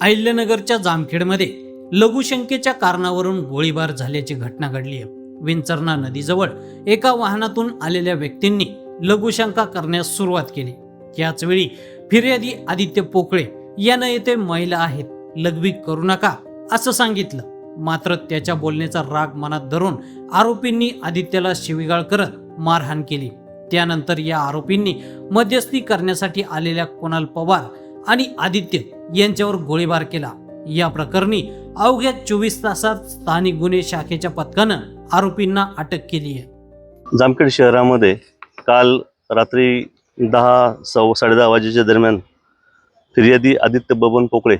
अहिल्यनगरच्या जामखेडमध्ये लघुशंकेच्या कारणावरून गोळीबार झाल्याची घटना घडली आहे. विंचरणा नदीजवळ एका वाहनातून आलेल्या व्यक्तींनी लघुशंका करण्यास सुरुवात केली. याचवेळी फिर्यादी आदित्य पोकळे यानं येथे महिला आहेत. लघवी करू नका असं सांगितलं. मात्र त्याच्या बोलण्याचा राग मनात धरून आरोपींनी आदित्यला शिवीगाळ करत मारहाण केली. त्यानंतर या आरोपींनी मध्यस्थी करण्यासाठी आलेल्या कुणाल पवार आणि आदित्य यांच्यावर गोळीबार केला. या प्रकरणी अवघ्या चोवीस तासात स्थानिक गुन्हे शाखेच्या पथकानं आरोपींना अटक केली आहे. जामखेड शहरामध्ये काल रात्री दहा सव्वा साडेदहा वाजेच्या दरम्यान फिर्यादी आदित्य बबन पोकळे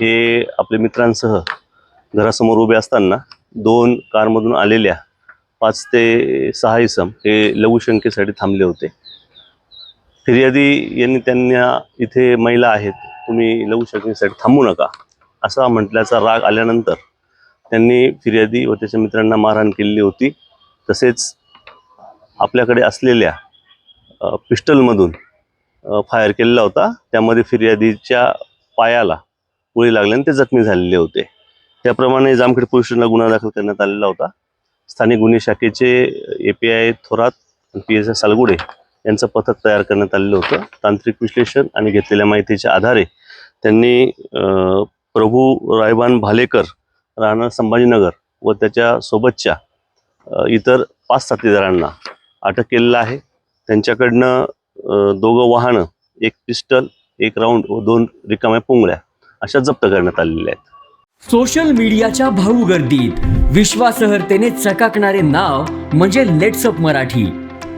हे आपल्या मित्रांसह घरासमोर उभे असताना दोन कारमधून आलेल्या पाच ते सहा इसम हे लघुशंकेसाठी थांबले होते. फिर्यादी यांनी त्यांना इथे महिला आहेत तुम्ही लघुशंकेसाठी थांबू नका असा म्हटल्याचा राग आल्यानंतर त्यांनी फिर्यादी व त्याच्या मित्रांना मारहाण केलेली होती. तसेच आपल्याकडे असलेल्या पिस्टलमधून फायर केलेला होता. त्यामध्ये फिर्यादीच्या पायाला गोळी लागल्याने ते जखमी झालेले होते. त्याप्रमाणे जामखेड पोलीस स्टेशनला गुन्हा दाखल करण्यात आलेला होता. स्थानिक गुन्हे शाखेचे A P I Thorat P S I Salgude यांचं पथक तयार करण्यात आलेलं होतं. तांत्रिक विश्लेषण आणि घेतलेल्या माहितीच्या आधारे त्यांनी प्रभू रायबान भालेकर राहणार संभाजीनगर व त्याच्या सोबतच्या इतर पाच साथीदारांना अटक केलेलं आहे. त्यांच्याकडनं दोघं वाहनं एक पिस्टल एक राऊंड व दोन रिकाम्या पुंगळ्या अशा जप्त करण्यात आलेल्या आहेत. सोशल मीडियाच्या भाऊ गर्दीत विश्वासार्हतेने चकाकणारे नाव म्हणजे लेट्सअप मराठी.